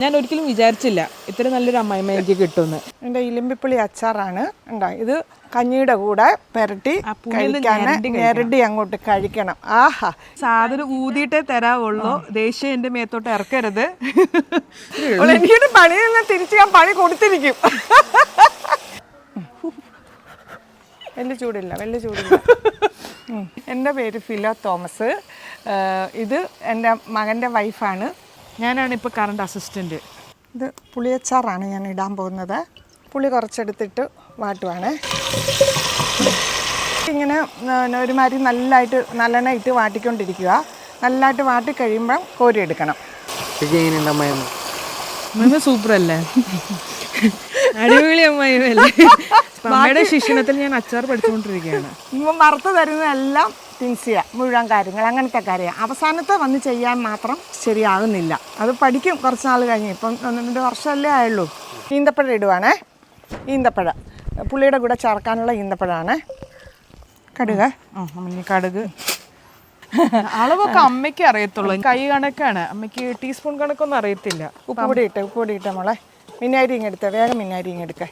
ഞാൻ ഒരിക്കലും വിചാരിച്ചില്ല ഇത്ര നല്ലൊരു അമ്മായിമ്മ എനിക്ക് കിട്ടുമെന്ന്. എന്റെ ഇലിമ്പിപ്പുളി അച്ചാറാണ്. ഉണ്ടോ ഇത് കഞ്ഞിയുടെ കൂടെ പെരട്ടി ഞെരടി അങ്ങോട്ട് കഴിക്കണം. ആഹാ. സാധനം ഊതിയിട്ടേ തരാവുള്ളൂ. ദേഷ്യം എന്റെ മേത്തോട്ട് ഇറക്കരുത്. എനിക്കൊരു പണിയിൽ നിന്ന് തിരിച്ച് ഞാൻ പണി കൊടുത്തിരിക്കും. വലിയ ചൂടില്ല വലിയ ചൂടില്ല. എന്റെ പേര് ഫിലോ തോമസ്. ഇത് എന്റെ മകന്റെ വൈഫാണ്. ഞാനാണ് ഇപ്പോൾ കറണ്ട് അസിസ്റ്റന്റ് ഇത് പുളിയച്ചാറാണ് ഞാൻ ഇടാൻ പോകുന്നത്. പുളി കുറച്ചെടുത്തിട്ട് വാട്ടുവാണ്. ഇങ്ങനെ ഒരുമാതിരി നല്ലതായിട്ട് നല്ലെണ്ണ ഇട്ട് വാട്ടിക്കൊണ്ടിരിക്കുക. നല്ലതായിട്ട് വാട്ടി കഴിയുമ്പം കോരിയെടുക്കണം അമ്മ സൂപ്പർ അല്ലേ അടിപൊളി അമ്മായിമ്മല്ലേ അമ്മയുടെ ശിക്ഷണത്തിൽ ഞാൻ അച്ചാർ പഠിച്ചുകൊണ്ടിരിക്കുകയാണ് ഇപ്പം വറുത്ത് തരുന്നതെല്ലാം തിൻസിയ മുഴുവൻ കാര്യങ്ങൾ അങ്ങനത്തെ കാര്യം അവസാനത്തെ വന്ന് ചെയ്യാൻ മാത്രം ശരിയാകുന്നില്ല. അത് പഠിക്കും കുറച്ച് നാൾ കഴിഞ്ഞ്. ഇപ്പം രണ്ട് വർഷമല്ലേ ആയുള്ളൂ. ഈന്തപ്പഴം ഇടുവാണേ. ഈന്തപ്പഴ. പുള്ളിയുടെ കൂടെ ചേർക്കാനുള്ള ഈന്തപ്പഴമാണ് കടുക്. കടുക്. അളവൊക്കെ അമ്മയ്ക്ക് അറിയത്തുള്ളൂ. കൈ കണക്കാണ്. അമ്മയ്ക്ക് ടീസ്പൂൺ കണക്കൊന്നും അറിയത്തില്ല. ഉപ്പുപൊടി ഇട്ട് ഉപ്പുപൊടി ഇട്ട മോളെ. മിന്നാരി ഇങ്ങെടുത്ത് വേഗം മിന്നാരി ഇങ്ങെടുക്ക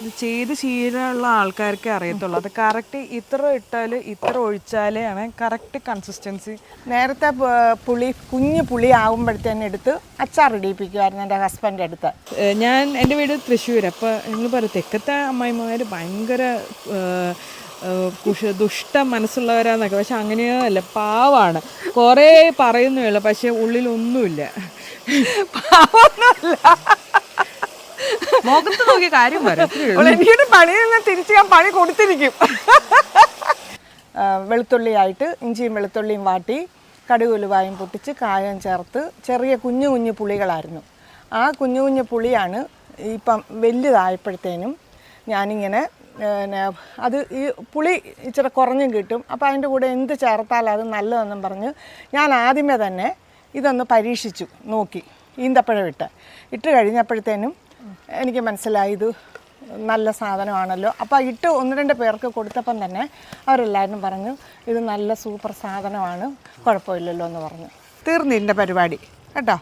ഇത് ചെയ്ത് ശീലമുള്ള ആൾക്കാർക്കേ അറിയത്തുള്ളൂ. അത് കറക്റ്റ് ഇത്ര ഇട്ടാൽ ഇത്ര ഒഴിച്ചാലേ ആണ് കറക്റ്റ് കൺസിസ്റ്റൻസി നേരത്തെ പുളി കുഞ്ഞു പുളി ആകുമ്പോഴത്തേന് എടുത്ത് അച്ചാർ ഇടിയിപ്പിക്കുമായിരുന്നു എന്റെ ഹസ്ബൻഡ് അടുത്ത്. ഞാൻ എന്റെ വീട് തൃശ്ശൂർ അപ്പോൾ നിങ്ങൾ പറയും തെക്കത്തെ അമ്മായിമാർ ഭയങ്കര കുഷ ദുഷ്ട മനസ്സുള്ളവരാന്നൊക്കെ. പക്ഷെ അങ്ങനെയല്ല പാവാണ്. കുറേ പറയുന്നേ ഉള്ളൂ പക്ഷെ ഉള്ളിലൊന്നുമില്ല. മുഖത്ത് നോക്കിയ കാര്യം എനിക്കൊരു പണിയിൽ നിന്ന് തിരിച്ച് ഞാൻ പണി കൊടുത്തിരിക്കും. വെളുത്തുള്ളിയായിട്ട് ഇഞ്ചിയും വെളുത്തുള്ളിയും വാട്ടി കടുക് ഉലുവായും പൊട്ടിച്ച് കായം ചേർത്ത് ചെറിയ കുഞ്ഞു കുഞ്ഞു പുളികളായിരുന്നു. ആ കുഞ്ഞു കുഞ്ഞു പുളിയാണ് ഇപ്പം വലുതായപ്പോഴത്തേനും ഞാനിങ്ങനെ അത് ഈ പുളി ഇച്ചിരി കുറഞ്ഞും കിട്ടും. അപ്പോൾ അതിന്റെ കൂടെ എന്ത് ചേർത്താൽ അത് നല്ലതെന്നും പറഞ്ഞ് ഞാൻ ആദ്യമേ തന്നെ ഇതൊന്ന് പരീക്ഷിച്ചു നോക്കി ഈന്തപ്പഴം ഇട്ട്. ഇട്ട് കഴിഞ്ഞപ്പോഴത്തേനും എനിക്ക് മനസ്സിലായി ഇത് നല്ല സാധനമാണല്ലോ. അപ്പോൾ ഇട്ട് ഒന്ന് രണ്ട് പേർക്ക് കൊടുത്തപ്പം തന്നെ അവരെല്ലാവരും പറഞ്ഞു ഇത് നല്ല സൂപ്പർ സാധനമാണ് കുഴപ്പമില്ലല്ലോ എന്ന് പറഞ്ഞു. തീർന്നു ഇതിന്റെ പരിപാടി കേട്ടോ?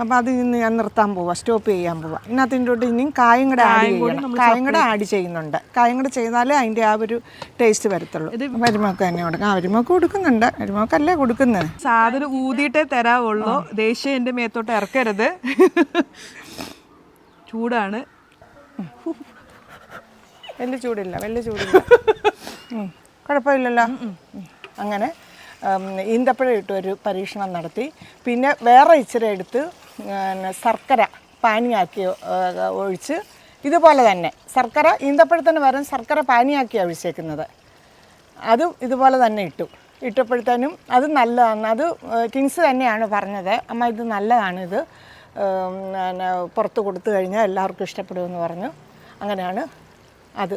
അപ്പോൾ അത് ഇന്ന് ഞാൻ നിർത്താൻ പോവാം സ്റ്റോപ്പ് ചെയ്യാൻ പോവാം. ഇതിനകത്തിന്റെ ഇനിയും കായും കൂടെ ആഡ് ചെയ്യണം. കായും കൂടെ ആഡ് ചെയ്യുന്നുണ്ട്. കായും കൂടെ ചെയ്താലേ അതിന്റെ ആ ഒരു ടേസ്റ്റ് വരത്തുള്ളൂ. ഇത് വരുമൊക്കെ തന്നെ കൊടുക്കാം. ആ വരുമൊക്കെ കൊടുക്കുന്നുണ്ട്. വരുമൊക്കല്ലേ കൊടുക്കുന്നത് സാധനം ഊതിയിട്ടേ തരാവുള്ളൂ. ദേഷ്യം എന്റെ മേത്തോട്ട് ഇറക്കരുത്. ചൂടാണ്. വലിയ ചൂടില്ല വലിയ ചൂടില്ല. കുഴപ്പമില്ലല്ലോ. അങ്ങനെ ഈന്തപ്പഴം ഇട്ട് ഒരു പരീക്ഷണം നടത്തി. പിന്നെ വേറെ ഇച്ചിരി എടുത്ത് ശർക്കര പാനിയാക്കി ഒഴിച്ച് ഇതുപോലെ തന്നെ. ശർക്കര ഈന്തപ്പഴത്തിന് വരും ശർക്കര പാനിയാക്കിയാണ് ഒഴിച്ചേക്കുന്നത്. അതും ഇതുപോലെ തന്നെ ഇട്ടു. ഇട്ടപ്പോഴത്തേനും അത് നല്ലതാണ്. അത് കിങ്സ് തന്നെയാണ് പറഞ്ഞത്. അമ്മ ഇത് നല്ലതാണ് ഇത് പിന്നെ പുറത്ത് കൊടുത്തു കഴിഞ്ഞാൽ എല്ലാവർക്കും ഇഷ്ടപ്പെടുമെന്ന് പറഞ്ഞു. അങ്ങനെയാണ് അത്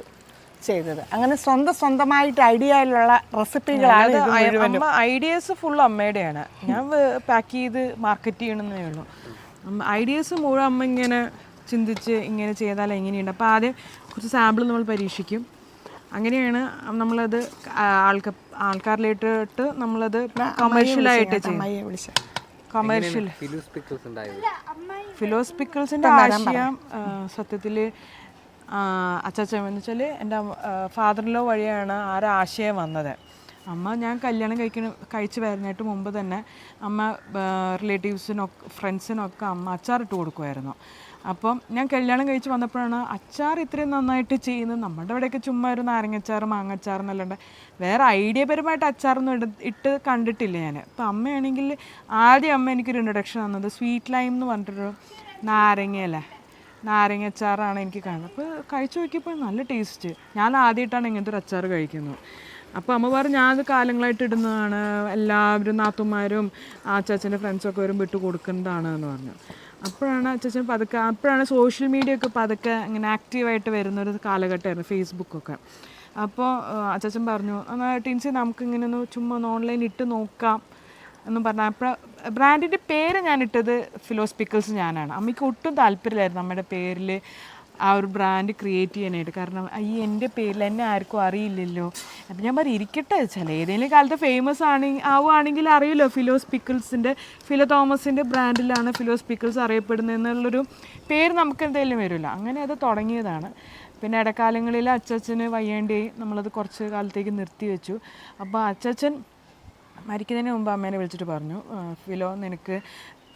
ചെയ്തത്. അങ്ങനെ സ്വന്തം സ്വന്തമായിട്ട് ഐഡിയയിലുള്ള റെസിപ്പികളാണ് അമ്മ ഐഡിയാസ് ഫുൾ അമ്മയുടെയാണ്. ഞാൻ പാക്ക് ചെയ്ത് മാർക്കറ്റ് ചെയ്യണമെന്നേ ഉള്ളൂ. ഐഡിയാസ് മുഴുവൻ അമ്മ ഇങ്ങനെ ചിന്തിച്ച് ഇങ്ങനെ ചെയ്താൽ എങ്ങനെയുണ്ട്? അപ്പോൾ ആദ്യം കുറച്ച് സാമ്പിൾ നമ്മൾ പരീക്ഷിക്കും. അങ്ങനെയാണ് നമ്മളത് ആൾക്ക ആൾക്കാരിലിട്ടിട്ട് നമ്മളത് കമേഴ്ഷ്യലായിട്ട് ചെയ്യും കമേഴ്ഷ്യൽ ഫിലൂസ് പിക്കിൾസ് ഉണ്ടായത്? ആശയം സത്യത്തിൽ അച്ചാച്ച എന്ന് വെച്ചാൽ എന്റെ ഫാദറിലോ വഴിയാണ് ആ ഒരു ആശയം വന്നത്. അമ്മ ഞാൻ കല്യാണം കഴിക്കുന്ന കഴിച്ചു വരുന്നതിനായിട്ട് മുമ്പ് തന്നെ അമ്മ റിലേറ്റീവ്സിനൊക്കെ ഫ്രണ്ട്സിനൊക്കെ അമ്മ അച്ചാറിട്ട് കൊടുക്കുമായിരുന്നു അപ്പം ഞാൻ കല്യാണം കഴിച്ച് വന്നപ്പോഴാണ് അച്ചാർ ഇത്രയും നന്നായിട്ട് ചെയ്യുന്നത്. നമ്മുടെ ഇവിടെയൊക്കെ ചുമ്മാ ഒരു നാരങ്ങച്ചാർ മാങ്ങച്ചാർ എന്നല്ലാണ്ട് വേറെ ഐഡിയപരമായിട്ട് അച്ചാറൊന്നും ഇട ഇട്ട് കണ്ടിട്ടില്ല ഞാൻ. അപ്പം അമ്മയാണെങ്കിൽ ആദ്യം അമ്മ എനിക്കൊരു ഇൻട്രൊഡക്ഷൻ തന്നത് സ്വീറ്റ് ലൈം എന്ന് പറഞ്ഞിട്ടൊരു നാരങ്ങയല്ലേ നാരങ്ങ നാരങ്ങച്ചാറാണ് എനിക്ക് കാണുന്നത്. അപ്പോൾ കഴിച്ചു നോക്കിയപ്പോൾ നല്ല ടേസ്റ്റ് ഞാൻ ആദ്യമായിട്ടാണ് ഇങ്ങനത്തെ ഒരു അച്ചാർ കഴിക്കുന്നത്. അപ്പോൾ അമ്മ പറഞ്ഞു ഞാനത് കാലങ്ങളായിട്ട് ഇടുന്നതാണ്. എല്ലാവരും നാത്തുമാരും ആ അച്ചാച്ചന്റെ ഫ്രണ്ട്സൊക്കെ വരും ഇട്ട് കൊടുക്കുന്നതാണ് എന്ന് പറഞ്ഞു. അപ്പോഴാണ് അച്ഛൻ പതുക്കെ അപ്പോഴാണ് സോഷ്യൽ മീഡിയ ഒക്കെ പതുക്കെ ഇങ്ങനെ ആക്റ്റീവായിട്ട് വരുന്ന ഒരു കാലഘട്ടമായിരുന്നു ഫേസ്ബുക്കൊക്കെ അപ്പോൾ അച്ഛൻ പറഞ്ഞു എന്നാൽ ടിൻസി നമുക്കിങ്ങനെ ഒന്ന് ചുമ്മാ ഒന്ന് ഓൺലൈൻ ഇട്ട് നോക്കാം എന്ന് പറഞ്ഞാൽ അപ്പോൾ ബ്രാൻഡിന്റെ പേര് ഞാൻ ഇട്ടത് ഫിലോസ് ഞാനാണ്. അമ്മയ്ക്ക് ഒട്ടും താല്പര്യമില്ലായിരുന്നു നമ്മുടെ പേരിൽ ആ ഒരു ബ്രാൻഡ് ക്രിയേറ്റ് ചെയ്യാനായിട്ട്. കാരണം ഈ എന്റെ പേരിൽ എന്നെ ആർക്കും അറിയില്ലല്ലോ. അപ്പം ഞാൻ പറയും ഇരിക്കട്ടെ ചില ഏതെങ്കിലും കാലത്ത് ഫേമസ് ആണ് ആവുകയാണെങ്കിൽ അറിയുമല്ലോ ഫിലോസ് പിക്കിൾസിന്റെ ഫിലോ തോമസിന്റെ ബ്രാൻഡിലാണ് ഫിലോസ് പിക്കിൾസ് അറിയപ്പെടുന്നത് എന്നുള്ളൊരു പേര് നമുക്ക് എന്തെങ്കിലും വരില്ല. അങ്ങനെ അത് തുടങ്ങിയതാണ്. പിന്നെ ഇടക്കാലങ്ങളിൽ അച്ചച്ചന് വയ്യേണ്ടി നമ്മളത് കുറച്ച് കാലത്തേക്ക് നിർത്തി വെച്ചു. അപ്പോൾ അച്ചച്ചൻ മരിക്കുന്നതിന് മുമ്പ് അമ്മേനെ വിളിച്ചിട്ട് പറഞ്ഞു ഫിലോ നിനക്ക്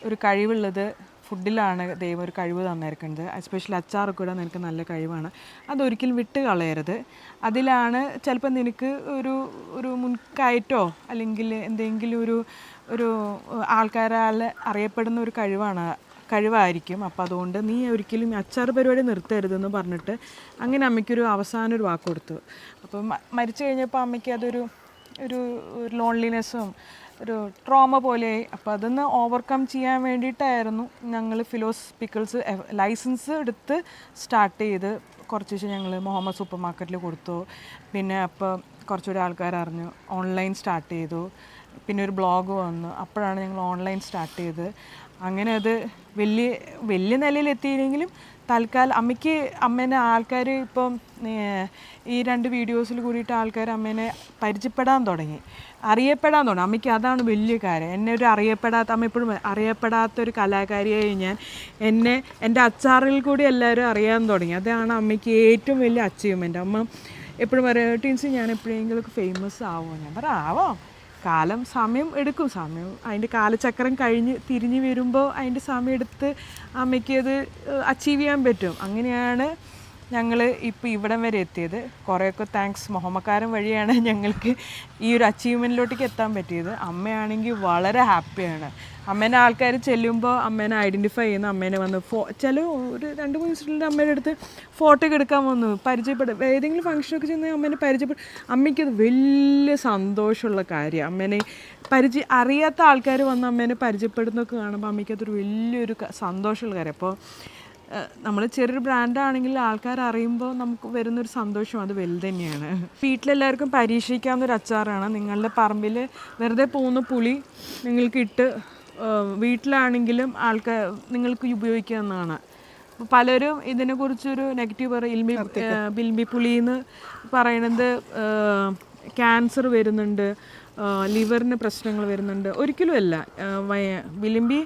ഒരു കഴിവുള്ളത് ഫുഡിലാണ് ദൈവം ഒരു കഴിവ് തന്നിരിക്കുന്നത്. എസ്പെഷ്യലി അച്ചാറൊക്കെ ഇടാൻ നിനക്ക് നല്ല കഴിവാണ്. അതൊരിക്കലും വിട്ട് കളയരുത്. അതിലാണ് ചിലപ്പോൾ നിനക്ക് ഒരു ഒരു മുൻകയറ്റോ അല്ലെങ്കിൽ എന്തെങ്കിലും ഒരു ഒരു ആൾക്കാരാൽ അറിയപ്പെടുന്ന ഒരു കഴിവാണ് കഴിവായിരിക്കും. അപ്പോൾ അതുകൊണ്ട് നീ ഒരിക്കലും അച്ചാർ പരിപാടി നിർത്തരുതെന്ന് പറഞ്ഞിട്ട് അങ്ങനെ അമ്മയ്ക്കൊരു അവസാന ഒരു വാക്ക് കൊടുത്തു. അപ്പം മരിച്ചു കഴിഞ്ഞപ്പോൾ അമ്മയ്ക്ക് അതൊരു ഒരു ലോൺലിനെസ്സും ഒരു ട്രോമ പോലെയായി അപ്പോൾ അതൊന്ന് ഓവർകം ചെയ്യാൻ വേണ്ടിയിട്ടായിരുന്നു ഞങ്ങൾ ഫിലോസ് പിക്കിൾസ് ലൈസൻസ് എടുത്ത് സ്റ്റാർട്ട് ചെയ്ത്. കുറച്ച് ഞങ്ങൾ മുഹമ്മദ് സൂപ്പർ മാർക്കറ്റിൽ കൊടുത്തു. പിന്നെ അപ്പോൾ കുറച്ചുകൂടി ആൾക്കാർ അറിഞ്ഞു. ഓൺലൈൻ സ്റ്റാർട്ട് ചെയ്തു. പിന്നെ ഒരു ബ്ലോഗ് വന്നു. അപ്പോഴാണ് ഞങ്ങൾ ഓൺലൈൻ സ്റ്റാർട്ട് ചെയ്ത്. അങ്ങനെ അത് വലിയ വലിയ നിലയിൽ എത്തിയില്ലെങ്കിലും തൽക്കാലം അമ്മയ്ക്ക് അമ്മേനെ ആൾക്കാർ ഇപ്പം ഈ രണ്ട് വീഡിയോസിൽ കൂടിയിട്ട് ആൾക്കാർ അമ്മേനെ പരിചയപ്പെടാൻ തുടങ്ങി. അറിയപ്പെടാൻ തുടങ്ങി. അമ്മയ്ക്ക് അതാണ് വലിയ കാര്യം. എന്നെ ഒരു അറിയപ്പെടാത്ത അമ്മ എപ്പോഴും അറിയപ്പെടാത്ത ഒരു കലാകാരിയായി ഞാൻ എന്നെ എന്റെ അച്ചാറിൽ കൂടി എല്ലാവരും അറിയാൻ തുടങ്ങി. അതാണ് അമ്മയ്ക്ക് ഏറ്റവും വലിയ അച്ചീവ്മെന്റ് അമ്മ എപ്പോഴും പറയാം ടീൻസ് ഞാൻ എപ്പോഴെങ്കിലും ഫേമസ് ആവുമോ ഞാൻ പറയാം ആവാം. കാലം സമയം എടുക്കും. സമയം അതിന്റെ കാലചക്രം കഴിഞ്ഞ് തിരിഞ്ഞ് വരുമ്പോൾ അതിന്റെ സമയം എടുത്ത് അമ്മയ്ക്ക് അത് അച്ചീവ് ചെയ്യാൻ പറ്റും. അങ്ങനെയാണ് ഞങ്ങൾ ഇപ്പോൾ ഇവിടം വരെ എത്തിയത്. കുറേയൊക്കെ താങ്ക്സ് മുഹമ്മക്കാരൻ വഴിയാണ് ഞങ്ങൾക്ക് ഈ ഒരു അച്ചീവ്മെന്റിലോട്ടേക്ക് എത്താൻ പറ്റിയത്. അമ്മയാണെങ്കിൽ വളരെ ഹാപ്പിയാണ് അമ്മേനെ ആൾക്കാർ ചെല്ലുമ്പോൾ അമ്മേനെ ഐഡന്റിഫൈ ചെയ്യുന്ന. അമ്മേനെ വന്ന് ഫോ ചില ഒരു രണ്ട് മൂന്ന് ദിവസത്തിന്റെ അമ്മേന്റെ അടുത്ത് ഫോട്ടോ ഒക്കെ എടുക്കാൻ വന്നു. പരിചയപ്പെടും ഏതെങ്കിലും ഫംഗ്ഷനൊക്കെ ചെന്ന് അമ്മേനെ പരിചയപ്പെടും അമ്മയ്ക്കത് വലിയ സന്തോഷമുള്ള കാര്യം. അമ്മേനെ പരിചയ അറിയാത്ത ആൾക്കാർ വന്ന് അമ്മേനെ പരിചയപ്പെടുന്നൊക്കെ കാണുമ്പോൾ അമ്മയ്ക്കതൊരു വലിയൊരു സന്തോഷമുള്ള കാര്യം. അപ്പോൾ നമ്മൾ ചെറിയൊരു ബ്രാൻഡാണെങ്കിൽ ആൾക്കാർ അറിയുമ്പോൾ നമുക്ക് വരുന്നൊരു സന്തോഷം അത് വലുത് തന്നെയാണ്. വീട്ടിലെല്ലാവർക്കും പരീക്ഷിക്കാവുന്ന ഒരു അച്ചാറാണ്. നിങ്ങളുടെ പറമ്പിൽ വെറുതെ പോകുന്ന പുളി നിങ്ങൾക്ക് ഇട്ട് വീട്ടിലാണെങ്കിലും ആൾക്കാർ നിങ്ങൾക്ക് ഉപയോഗിക്കാവുന്നതാണ് പലരും ഇതിനെക്കുറിച്ചൊരു നെഗറ്റീവ് പറയും. ഇൽമി ബിൽമി പുളി എന്ന് പറയണത് ക്യാൻസർ വരുന്നുണ്ട് ലിവറിന് പ്രശ്നങ്ങൾ വരുന്നുണ്ട്. ഒരിക്കലുമല്ല. വിലിമ്പി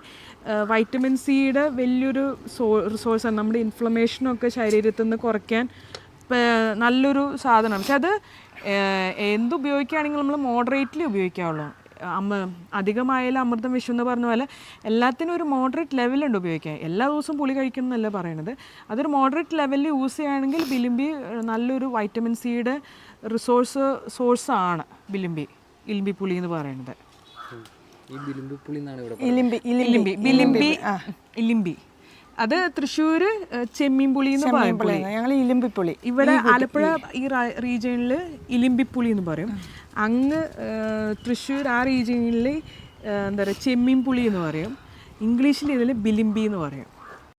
വൈറ്റമിൻ സിയുടെ വലിയൊരു സോ റിസോഴ്സാണ് നമ്മുടെ ഇൻഫ്ലമേഷനൊക്കെ ശരീരത്തിൽ നിന്ന് കുറയ്ക്കാൻ നല്ലൊരു സാധനമാണ്. പക്ഷെ അത് എന്തുപയോഗിക്കുകയാണെങ്കിലും നമ്മൾ മോഡറേറ്റ്ലി ഉപയോഗിക്കാവുള്ളൂ. അമ്മ അധികമായാലും അമൃതം വിഷു എന്ന് പറഞ്ഞ പോലെ എല്ലാത്തിനും ഒരു മോഡറേറ്റ് ലെവലുണ്ട് ഉപയോഗിക്കാൻ. എല്ലാ ദിവസവും പുളി കഴിക്കണം എന്നല്ല പറയണത്. അതൊരു മോഡറേറ്റ് ലെവലിൽ യൂസ് ചെയ്യുകയാണെങ്കിൽ ബിലിമ്പി നല്ലൊരു വൈറ്റമിൻ സിയുടെ റിസോഴ്സ് സോഴ്സാണ് ബിലിമ്പി ഇലിമ്പി പുളി എന്ന് പറയുന്നത് ഈ ബിലുമ്പിപ്പുളി എന്നാണ് ഇവിടെ ഇലിമ്പി ഇലിമ്പി ബിലിമ്പി ഇലിമ്പി. അത് തൃശ്ശൂർ ചെമ്മീൻ പുളി എന്ന് പറയും ഞങ്ങൾ ഇലിമ്പിപ്പുളി. ഇവിടെ ആലപ്പുഴ ഈ റീജിയനിൽ ഇലിമ്പിപ്പുളി എന്ന് പറയും. അങ്ങ് തൃശ്ശൂർ ആ റീജിയനിൽ എന്താ പറയുക ചെമ്മീൻ പുളി എന്ന് പറയും. ഇംഗ്ലീഷിൽ ഇതിൽ ബിലിമ്പി എന്ന് പറയും.